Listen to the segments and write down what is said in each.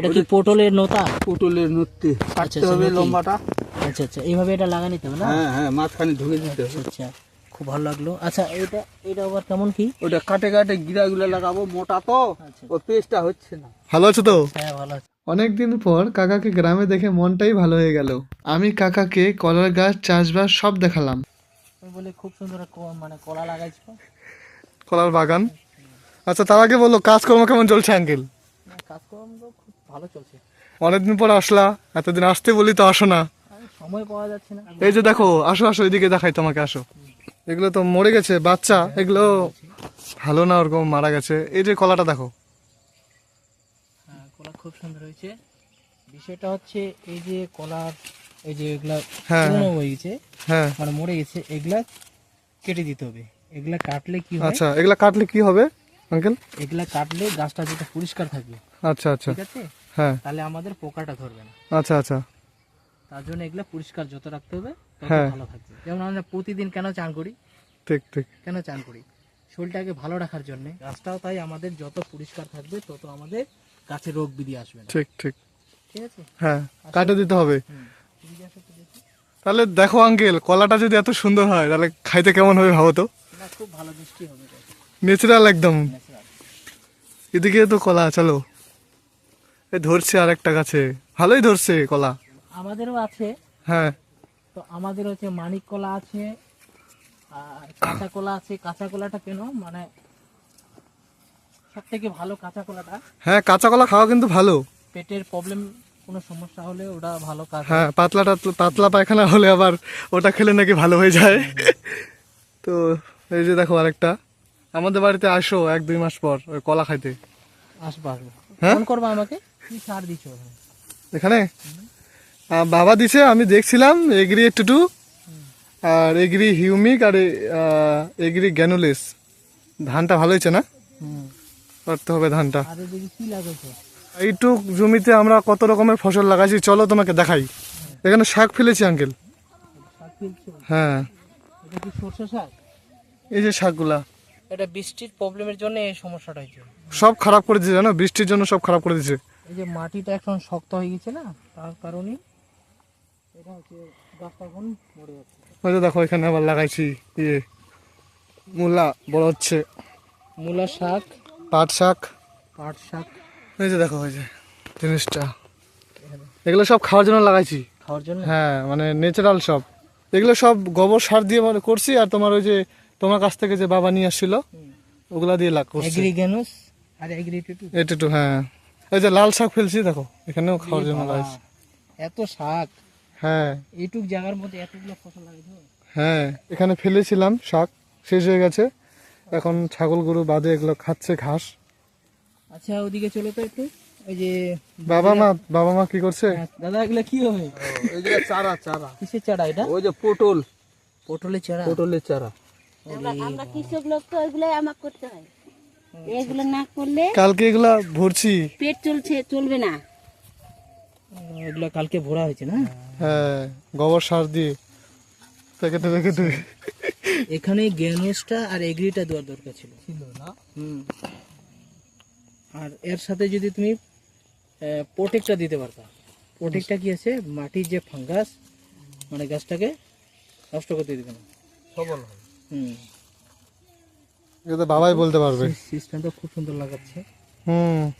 এটা কি পটলের নোতা? পটলের নড়তে আচ্ছা, কাটতে হবে লম্বাটা। আচ্ছা আচ্ছা এইভাবে এটা লাগা নিতে হবে না? হ্যাঁ হ্যাঁ মাঝখানে ঢুকে দিতে হবে। আচ্ছা খুব ভালো লাগল। আচ্ছা এটা এটা আবার কেমন কি? ওটা কাটে কাটে গিরাগুলো লাগাবো মোটা তো। আচ্ছা ও পেস্টটা হচ্ছে না। ভালো আছো তো? হ্যাঁ ভালো আছে। অনেক দিন পর কাকাকে গ্রামে দেখে মনটাই ভালো হয়ে গেল। আমি কাকাকে কলার গাছ চাষবাস সব দেখালাম। বলে খুব সুন্দর ক- মানে কলা লাগাইছো। কলার বাগান? আচ্ছা তার আগে বলো কাজকর্ম কেমন চলছে আঙ্কেল? কাজকর্ম ভালো চলছে। অনেকদিন পর আসলা এতদিন আসতে বলি তো আসো না। সময় পাওয়া যাচ্ছে না। এই যে দেখো আসো আসো এদিকে দেখাই তোমাকে আসো। এগুলো তো মরে গেছে বাচ্চা এগুলো ভালো না ওরকম মারা গেছে। এই যে কলাটা দেখো। হ্যাঁ কলা খুব সুন্দর হয়েছে। বিষয়টা হচ্ছে এই যে কলার এই যে এগুলা হ্যাঁ, পুরনো হয়ে গেছে হ্যাঁ। মানে মরে গেছে এগুলা কেটে দিতে হবে। এগুলা কাটলে কি হয়? আচ্ছা এগুলা কাটলে কি হবে আঙ্কেল? এগুলা কাটলে গাছটা যেটা পরিষ্কার থাকবে। আচ্ছা আচ্ছা। ঠিক আছে? হ্যাঁ। তাহলে আমাদের পোকাটা ধরবে না। আচ্ছা আচ্ছা। তার জন্য এগুলা পরিষ্কার যত রাখতে হবে তত হ্যাঁ। ভালো থাকবে। যেমন আমরা প্রতিদিন কেন চান করি? ঠিক ঠিক। কেন চান করি? শরীরটাকে ভালো রাখার জন্য। গাছটাও তাই আমাদের যত পরিষ্কার থাকবে তত আমাদের গাছে রোগ বিধি আসবে ঠিক ঠিক। ঠিক আছে? হ্যাঁ কাটে দিতে হবে। তাহলে দেখো আঙ্কেল কলাটা যদি এত সুন্দর হয় তাহলে খাইতে কেমন হবে ভাবো তো? খুব ভালো মিষ্টি হবে। ন্যাচারাল একদম। এদিকে তো কলা চলো। এ ধরছে আর একটা গাছে। ভালোই ধরছে কলা। আমাদেরও আছে। হ্যাঁ। তো আমাদের হচ্ছে মানিক কলা আছে আর কাঁচা কলা আছে। কাঁচা কলাটা কেন? মানে সব থেকে ভালো কাঁচা কলাটা। হ্যাঁ কাঁচা কলা খাওয়া কিন্তু ভালো। পেটের প্রবলেম কোনো সমস্যা হলে ওটা ভালো কাজ হ্যাঁ পাতলা টাতলা- পাতলা পায়খানা হলে আবার ওটা খেলে নাকি ভালো হয়ে যায়। তো এই যে দেখো আরেকটা। আমাদের বাড়িতে আসো এক দুই মাস পর ওই কলা খাইতে। আসব আসব। হ্যাঁ? ফোন করব আমাকে। কি সার দিচ্ছ এখানে? বাবা দিছে আমি দেখছিলাম এগ্রি টুটু আর এগ্রি হিউমিক আর এগ্রি গ্যানুলেস। ধানটা ভালো হয়েছে না? করতে হবে ধানটা। এইটুক জমিতে আমরা কত রকমের ফসল লাগাইছি চলো তোমাকে দেখাই। এখানে শাক ফেলেছি আঙ্কেল হ্যাঁ। এটা কি শাক? এই যে শাকগুলা। এটা বৃষ্টির প্রবলেমের জন্য এই সমস্যাটা হয়েছে। সব খারাপ করে দিয়েছে জানো? বৃষ্টির জন্য সব খারাপ করে দিয়েছে। এই যে মাটিটা এখন শক্ত হয়ে গেছে না তার কারণে এটা হচ্ছে গাছটা এখন মরে যাচ্ছে। ওই দেখো এখানে আবার লাগাইছি ইয়ে মূলা বড় হচ্ছে। মূলা শাক পাট শাক। পাট শাক। এই যে দেখো ওই যে জিনিসটা। এগুলো সব খাওয়ার জন্য লাগাইছি। খাওয়ার জন্য? হ্যাঁ মানে ন্যাচারাল সব। এগুলো সব গোবর সার দিয়ে মানে করছি আর তোমার ওই যে তোমার কাছ থেকে যে বাবা নিয়ে আসছিল ওগুলা দিয়ে লাগ করছি। এগ্রিগেনুস আর এগ্রিটিটু এটা একটু হ্যাঁ। এই যে লাল শাক ফেলছি দেখো এখানেও খাওয়ার জন্য লাগাইছি এত শাক। হ্যাঁ। এইটুক জায়গার মধ্যে এতগুলো ফসল লাগাইছো হ্যাঁ এখানে ফেলেছিলাম শাক শেষ হয়ে গেছে। এখন ছাগল গরু বাদে এগুলো খাচ্ছে ঘাস। আচ্ছা ওদিকে চলো তো একটু। ওই যে বাবা মা বাবা মা কি করছে? হ্যাঁ, দাদা এগুলো কি হবে? এই যে চারা চারা। কিসের চারা এটা? ওই যে পটল। পটলের চারা। পটলের চারা। আমরা কৃষক লোক তো ওইগুলাই আমার করতে হয়। এগুলো না করলে কালকে এগুলা ভরছি। পেট চলছে চলবে না। এগুলো কালকে ভরা হয়েছে না? হ্যাঁ গোবর সার দিয়ে। প্যাকেটে প্যাকেটে। এখানে গ্যানোসটা আর এগ্রিটা দেওয়ার দরকার ছিল। ছিল না। হুম। আর এর সাথে যদি তুমি প্রোটেক্টটা দিতে পারতা। প্রোটেক্টটা কি আছে? মাটির যে ফাঙ্গাস মানে গাছটাকে নষ্ট করতে দিবে না। সবল হুম। এটা তো বাবাই বলতে পারবে। সিস্টেমটা খুব সুন্দর লাগাচ্ছে। হুম।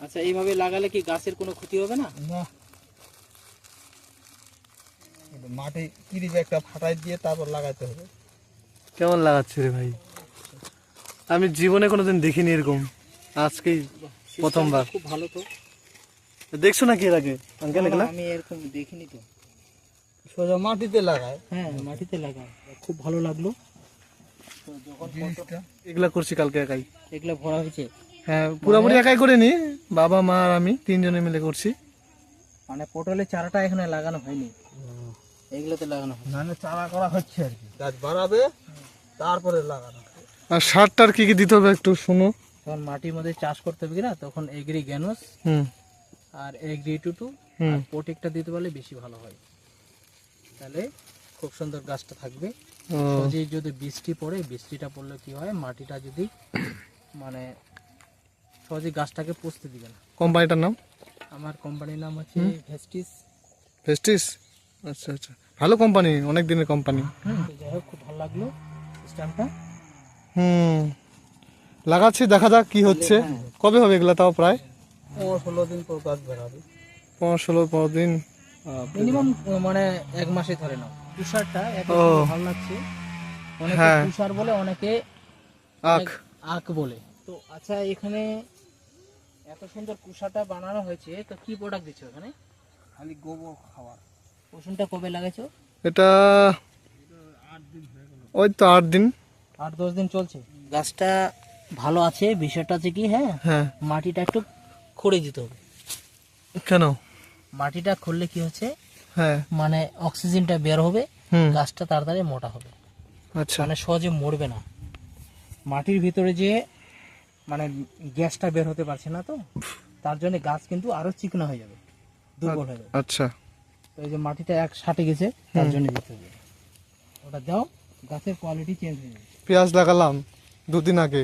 আচ্ছা এইভাবে লাগালে কি গাছের কোনো ক্ষতি হবে না? না। মাটি কিরিবে একটা ফাটাই দিয়ে তারপর লাগাইতে হবে। কেমন লাগাচ্ছে রে ভাই? আমি জীবনে কোনোদিন দেখিনি এরকম। আজকেই প্রথমবার। খুব ভালো তো। দেখছ নাকি এর আগে? আঙ্কেল এগুলা? আমি এরকম দেখিনি তো। সোজা মাটিতে লাগায়। হ্যাঁ মাটিতে লাগা খুব ভালো লাগল। এগুলা করছি কালকে একাই। এগুলো ভরা হয়েছে? হ্যাঁ পুরোপুরি একাই করিনি বাবা মা আর আমি তিনজনে মিলে করছি। মানে পটলের চারাটা এখানে লাগানো হয়নি। এগুলোতে লাগানো হয় মানে চারা করা হচ্ছে আর কি। গাছ বাড়াবে তারপরে লাগানো আর সারটার কি কি দিতে হবে একটু শুনো। তখন মাটির মধ্যে চাষ করতে হবে কিনা তখন এগ্রি গ্যানোস হুম। আর এগ্রি টুটু হুম। আর পোটেকটা দিতে পারলে বেশি ভালো হয়। তাহলে খুব সুন্দর গাছটা থাকবে। যদি যদি বৃষ্টি পড়ে বৃষ্টিটা পড়লে কি হয়? মাটিটা যদি মানে সহজে গাছটাকে পুষতে দিবে না। কোম্পানিটার নাম? আমার কোম্পানির নাম হচ্ছে ভেস্টিস। ভেস্টিস? আচ্ছা আচ্ছা। ভালো কোম্পানি অনেক দিনের কোম্পানি। যাই হোক খুব ভালো লাগল সিস্টেমটা। হুম। লাগাচ্ছি দেখা যাক কি হচ্ছে। কবে হবে এগুলা তাও প্রায়? পনেরো ষোলো দিন পর গাছ বেরাবে পনেরো ষোলো পনেরো দিন। মিনিমাম মানে এক মাসে ধরে নাও। তুষারটা এত ও। ভালো লাগছে। অনেকে হ্যাঁ। তুষার বলে অনেকে আখ। আখ বলে। তো আচ্ছা এখানে এত সুন্দর কুষাটা বানানো হয়েছে তো কি প্রোডাক্ট দিচ্ছ এখানে? খালি গোবর খাওয়া। রসুনটা কবে লাগাইছো? এটা ওই তো আট দিন। আট দশ দিন চলছে। গাছটা ভালো আছে বিষয়টা আছে কি হ্যাঁ? হ্যাঁ। মাটিটা একটু খুঁড়ে দিতে হবে। কেন? মাটিটা খুললে কি হচ্ছে? মানে অক্সিজেনটা বের হবে গাছটা তাড়াতাড়ি মোটা হবে। আচ্ছা। মানে সহজে মরবে না। মাটির ভিতরে যে মানে গ্যাসটা বের হতে পারছে না তো তার জন্য গাছ কিন্তু আরও চিকনা হয়ে যাবে দুর্বল হয়ে যাবে। আচ্ছা। তো এই যে মাটিটা এক সাটে গেছে তার জন্য দিতে হবে। ওটা দাও গাছের কোয়ালিটি চেঞ্জ হয়ে যাবে। পেঁয়াজ লাগালাম দুদিন আগে।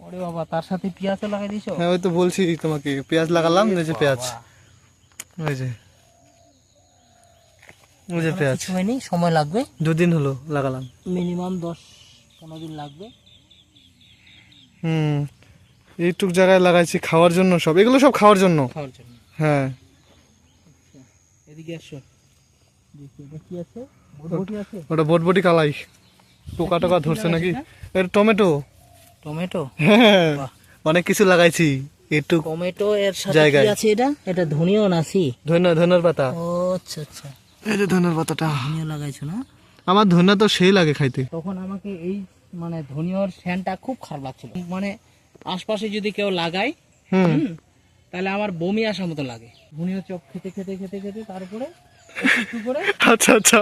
ওরে বাবা তার সাথে পেঁয়াজও লাগাই দিছো? হ্যাঁ ওই তো বলছি তোমাকে পেঁয়াজ লাগালাম এই যে পেঁয়াজ। ওই যে। যে পেঁয়াজ কিছু হয়নি সময় লাগবে। দুদিন হলো লাগালাম। মিনিমাম দশ পনেরো দিন লাগবে। হুম এইটুক জায়গায় লাগাইছি খাওয়ার জন্য সব। এগুলো সব খাওয়ার জন্য? খাওয়ার জন্য। হ্যাঁ। এদিকে আসো। দেখি কি আছে? বরবটি আছে? ওটা বটবটি কালাই। টোকা ধরছে নাকি? এটা টমেটো। টমেটো? হ্যাঁ। অনেক কিছু লাগাইছি। একটু টমেটো এর সাথে জায়গায়। কি আছে এটা? এটা ধনিয়াও নাসি ধন্য ধনের পাতা। ও আচ্ছা আচ্ছা। এই যে ধনের পাতাটা। ধনিয়া লাগাইছো না? আমার ধনিয়া তো সেই লাগে খাইতে। তখন আমাকে এই মানে ধনিয়ার খুব খারাপ লাগছিল। মানে আশপাশে যদি কেউ লাগায় হুম। তাহলে আমার বমি আসার মতো লাগে। ধনিয়া চপ খেতে খেতে খেতে খেতে তারপরে আচ্ছা আচ্ছা।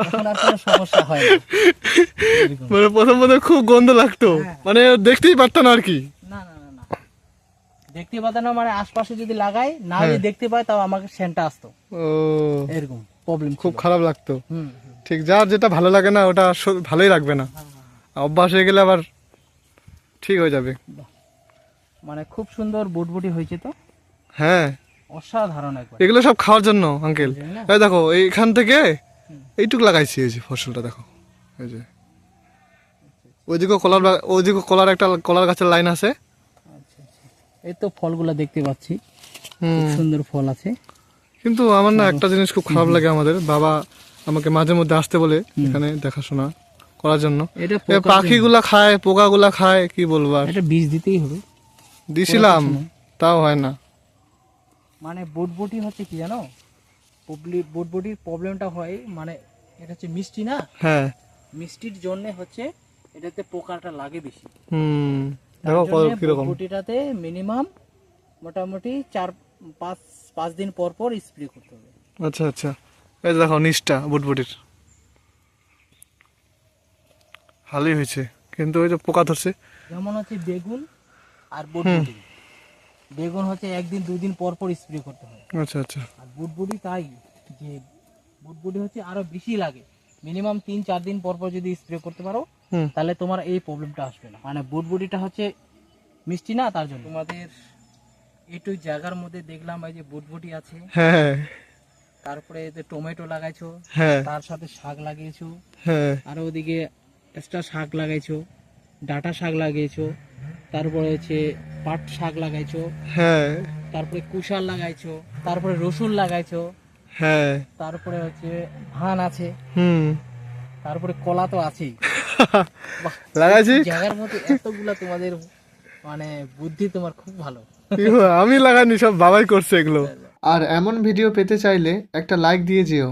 সমস্যা হয় মানে প্রথম প্রথম খুব গন্ধ লাগতো। মানে দেখতেই পারতাম না আর কি। না না না না। দেখতে পাতা না মানে আশপাশে যদি লাগাই না যদি দেখতে পাই তাও আমাকে সেন্টটা আসতো। ও। এরকম। প্রবলেম খুব খারাপ লাগতো। ঠিক যার যেটা ভালো লাগে না ওটা ভালোই লাগবে না। অভ্যাস হয়ে গেলে আবার ঠিক হয়ে যাবে। মানে খুব সুন্দর বুটবুটি হয়েছে তো? হ্যাঁ। অসাধারণ একবার। এগুলো সব খাওয়ার জন্য আঙ্কেল এই দেখো এইখান থেকে এইটুক লাগাইছি এই যে ফসলটা দেখো। এই যে। ওইদিকে কলার ওইদিকে কলার একটা কলার গাছের লাইন আছে। আচ্ছা আচ্ছা। এই তো ফলগুলো দেখতে পাচ্ছি। খুব সুন্দর ফল আছে। কিন্তু আমার না একটা জিনিস খুব খারাপ লাগে আমাদের। বাবা আমাকে মাঝে মধ্যে আসতে বলে এখানে দেখাশোনা করার জন্য। পাখিগুলা খায় পোকাগুলা খায় কি বলব আর? এটা বীজ দিতেই হবে। দিছিলাম তাও হয় না। মানে বুটবুটি হচ্ছে কি জানো? বুটবুটি- বুটবুটির প্রবলেমটা হয় মানে এটা হচ্ছে মিষ্টি না? হ্যাঁ। মিষ্টির জন্য হচ্ছে এটাতে পোকাটা লাগে বেশি। হুম। দেখো কত- কীরকম। বুটবুটিটাতে মিনিমাম মোটামুটি চার পাঁচ পাঁচ দিন পর পর স্প্রে করতে হবে। আচ্ছা আচ্ছা। এই যে দেখো নিচটা বুটবুটির। ভালোই হয়েছে। কিন্তু ওই যে পোকা ধরছে। যেমন হচ্ছে বেগুন আর বুটবুটি। বেগুন হচ্ছে একদিন দুই দিন পর পর স্প্রে করতে হয় আচ্ছা আচ্ছা। আর বুটবুটি তাই যে বুটবুটি হচ্ছে আরও বেশি লাগে। মিনিমাম তিন চার দিন পর পর যদি স্প্রে করতে পারো তাহলে তোমার এই প্রবলেমটা আসবে না। মানে বুটবুটিটা হচ্ছে মিষ্টি না তার জন্য। তোমাদের একটু জায়গার মধ্যে দেখলাম এই যে বুটবুটি আছে। হ্যাঁ তারপরে এতে টমেটো লাগাইছো হ্যাঁ। তার সাথে শাক লাগিয়েছো হ্যাঁ। আর ওদিকে এক্সট্রা শাক লাগাইছো ডাটা শাক লাগিয়েছো তারপরে হচ্ছে পাট শাক লাগাইছো হ্যাঁ। তারপরে কুশাল লাগাইছো তারপরে রসুন লাগাইছো হ্যাঁ। তারপরে হচ্ছে ধান আছে হুম। তারপরে কলা তো আছেই। লাগাইছি। জায়গার মধ্যে এতগুলা তোমাদের মানে বুদ্ধি তোমার খুব ভালো? আমি লাগাইনি, সব বাবাই করছে এগুলো। আর এমন ভিডিও পেতে চাইলে একটা লাইক দিয়ে যেও।